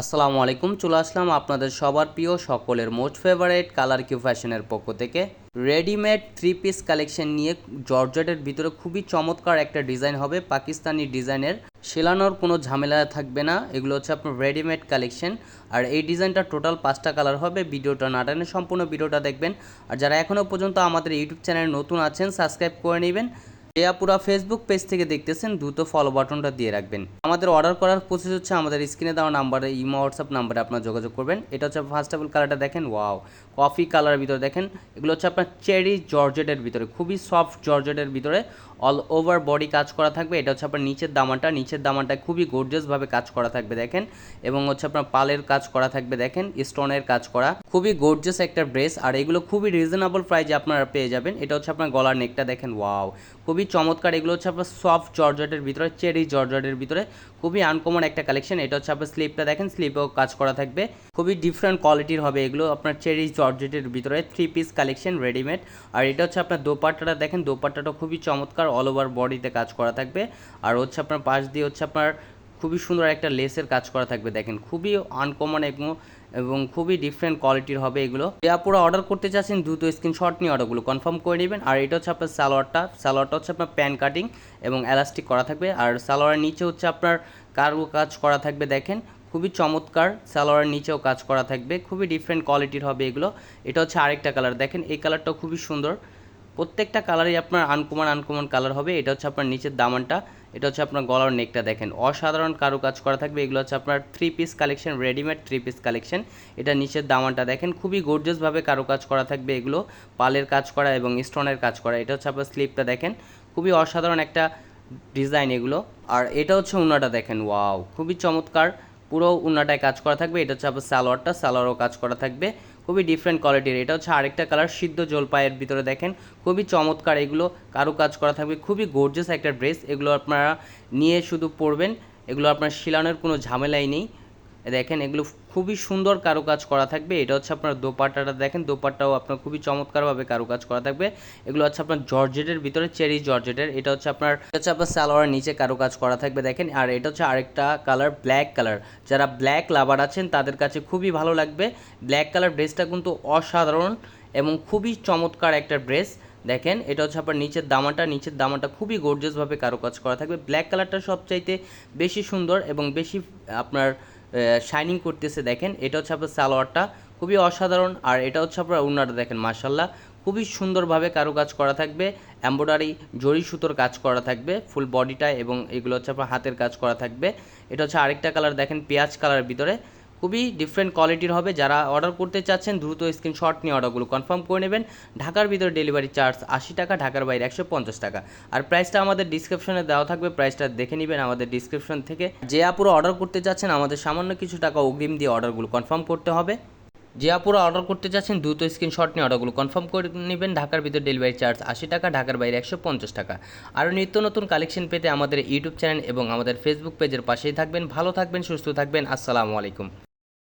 আসসালামু আলাইকুম, চলে আসলাম আপনাদের সবার প্রিয় সকলের মোস্ট ফেভারেট কালার কিউ ফ্যাশনের পক্ষ থেকে। রেডিমেড থ্রি পিস কালেকশন নিয়ে জর্জেটের ভিতরে খুবই চমৎকার একটা ডিজাইন হবে। পাকিস্তানি ডিজাইনের, সেলানোর কোনো ঝামেলা থাকবে না। এগুলো হচ্ছে আপনার রেডিমেড কালেকশন আর এই ডিজাইনটা টোটাল পাঁচটা কালার হবে। ভিডিওটা না টানে সম্পূর্ণ ভিডিওটা দেখবেন। আর যারা এখনও পর্যন্ত আমাদের ইউটিউব চ্যানেলে নতুন আছেন সাবস্ক্রাইব করে নেবেন। পুরা ফেসবুক পেজ থেকে দেখতেছেন, দ্রুত ফলো বাটনটা দিয়ে রাখবেন। আমাদের অর্ডার করার প্রসেস হচ্ছে আমাদের স্ক্রিনে দেওয়া নাম্বারে ইমো হোয়াটসঅ্যাপ নাম্বারে আপনারা যোগাযোগ করবেন। এটা হচ্ছে ফার্স্ট অফ অল কালারটা দেখেন ওয়াও কফি কালারের ভিতরে দেখেন, এগুলো হচ্ছে আপনার চেরি জর্জেটের ভিতরে, খুবই সফট জর্জেটের ভিতরে অল ওভার বডি কাজ করা থাকবে। এটা হচ্ছে আপনার নিচের দামানটা নিচের দামানটা খুবই গর্জিয়াসভাবে কাজ করা থাকবে, দেখেন। এবং হচ্ছে আপনার পালের কাজ করা থাকবে, দেখেন স্টোনের কাজ করা। খুবই গর্জিয়াস একটা ড্রেস আর এগুলো খুবই রিজনেবল প্রাইজে আপনারা পেয়ে যাবেন। এটা হচ্ছে আপনার গলার নেকটা দেখেন ওয়াও খুবই চমৎকার। এগুলো হচ্ছে আপনার সফট জর্জেটের ভিতরে, চেরি জর্জেটের ভিতরে। খুবই আনকমন একটা কালেকশন এটা হচ্ছে আপনার স্লিপটা দেখেন স্লিপেও কাজ করা থাকবে। খুবই ডিফারেন্ট কোয়ালিটির হবে এগুলো। আপনার চেরি জর্জেটের ভিতরে থ্রি পিস কালেকশন রেডিমেড আর এটা হচ্ছে আপনার দোপাট্টাটা দেখেন, দোপাট্টাটা খুবই চমৎকার অল ওভার বডিতে কাজ করা থাকবে। আর হচ্ছে আপনার পাশ দিয়ে হচ্ছে আপনার খুবই সুন্দর একটা লেসের কাজ করা থাকবে দেখেন। খুবই আনকমন এবং এবং খুবই ডিফারেন্ট কোয়ালিটির হবে এগুলো। আপুরা অর্ডার করতে চাচ্ছেন, দ্রুত স্ক্রিনশট নিয়ে অর্ডারগুলো কনফার্ম করে নেবেন। আর এটা হচ্ছে আপনার সালোয়ারটা। সালোয়ারটা হচ্ছে আপনার প্যান কাটিং এবং এলাস্টিক করা থাকবে। আর সালোয়ারের নিচে হচ্ছে আপনার কারু কাজ করা থাকবে, দেখেন। খুবই চমৎকার সালোয়ারের নিচেও কাজ করা থাকবে। খুবই ডিফারেন্ট কোয়ালিটির হবে এগুলো। এটা হচ্ছে আরেকটা কালার দেখেন। এই কালারটাও খুবই সুন্দর। প্রত্যেকটা কালারই আপনার আনকমন আনকমন কালার হবে। এটা হচ্ছে আপনার নিচের দামানটা, এটা হচ্ছে আপনার গলার নেকটা দেখেন। অসাধারণ কারু কাজ করা থাকবে। এগুলো হচ্ছে আপনার three piece collection readymade three piece collection এটা নিচের দামানটা দেখেন। খুবই গর্জিয়াসভাবে কারু কাজ করা থাকবে এগুলো। পালের কাজ করা এবং স্টোনের কাজ করা। এটা হচ্ছে আপনার স্লিপটা দেখেন। খুবই অসাধারণ একটা ডিজাইন এগুলো। আর এটা হচ্ছে উন্নাটা দেখেন। ওয়াও! খুবই চমৎকার। পুরো উন্নাটায় কাজ করা থাকবে। এটা হচ্ছে আপনার সালোয়ারটা। সালোয়ারও কাজ করা থাকবে। খুবই ডিফারেন্ট কোয়ালিটির এটা হচ্ছে আরেকটা কালার সিদ্ধ জলপাইয়ের ভিতরে দেখেন। খুবই চমৎকার এগুলো কারও কাজ করা থাকবে। খুবই গর্জেস একটা ড্রেস এগুলো আপনারা নিয়ে শুধু পরবেন। এগুলো আপনার শিলানোর কোনো ঝামেলাই নেই। দেখেন, এগুলো খুবই সুন্দর কারুকাজ করা থাকবে। এটা হচ্ছে আপনার দোপাট্টাটা দেখেন, দোপাট্টাও আপনার খুবই চমৎকারভাবে কারুকাজ করা থাকবে। এগুলো হচ্ছে আপনার জর্জেটের ভিতরে, চেরি জর্জেটের। এটা হচ্ছে আপনার হচ্ছে আপনার সালোয়ারের নিচে কারুকাজ করা থাকবে, দেখেন। আর এটা হচ্ছে আরেকটা কালার, ব্ল্যাক কালার। যারা ব্ল্যাক লাভার আছেন, তাদের কাছে খুবই ভালো লাগবে। ব্ল্যাক কালার ড্রেসটা কিন্তু অসাধারণ এবং খুবই চমৎকার একটা ড্রেস। দেখেন, এটা হচ্ছে আপনার নিচের দামাটা নিচের দামাটা খুবই গর্জিয়াসভাবে কারুকাজ করা থাকবে। ব্ল্যাক কালারটা সবচাইতে বেশি সুন্দর এবং বেশি আপনার শাইনিং করতেছে, দেখেন। এটা হচ্ছে আপনার সালোয়ারটা, খুবই অসাধারণ। আর এটা হচ্ছে আপনার উন্নাটা দেখেন মার্শাল্লাহ খুবই সুন্দরভাবে কারুকাজ করা থাকবে এম্ব্রয়ডারি জরি সুতোর কাজ করা থাকবে ফুল বডিটায় এবং এগুলো হচ্ছে আপনার হাতের কাজ করা থাকবে। এটা হচ্ছে আরেকটা কালার দেখেন, পেঁয়াজ কালারের ভিতরে। খুবই ডিফারেন্ট কোয়ালিটির হবে। যারা অর্ডার করতে চাচ্ছেন, দ্রুত স্ক্রিনশট নিয়ে অর্ডারগুলো কনফার্ম করে নেবেন। ঢাকার ভিতরে ডেলিভারি চার্জ আশি টাকা, ঢাকার বাইরে একশো পঞ্চাশ টাকা। আর প্রাইসটা আমাদের ডিসক্রিপশনে দেওয়া থাকবে। প্রাইসটা দেখে নেবেন আমাদের ডিসক্রিপশন থেকে। যে আপুরো অর্ডার করতে চাচ্ছেন, আমাদের সামান্য কিছু টাকা অগ্রিম দিয়ে অর্ডারগুলো কনফার্ম করতে হবে। যে আপুরা অর্ডার করতে চাচ্ছেন, দ্রুত স্ক্রিনশট নিয়ে অর্ডারগুলো কনফার্ম করে নেবেন। ঢাকার ভিতরে ডেলিভারি চার্জ আশি টাকা, ঢাকার বাইরে একশো পঞ্চাশ টাকা। আরও নিত্য নতুন কালেকশন পেতে আমাদের ইউটিউব চ্যানেল এবং আমাদের ফেসবুক পেজের পাশেই থাকবেন। ভালো থাকবেন, সুস্থ থাকবেন। আসসালামু আলাইকুম।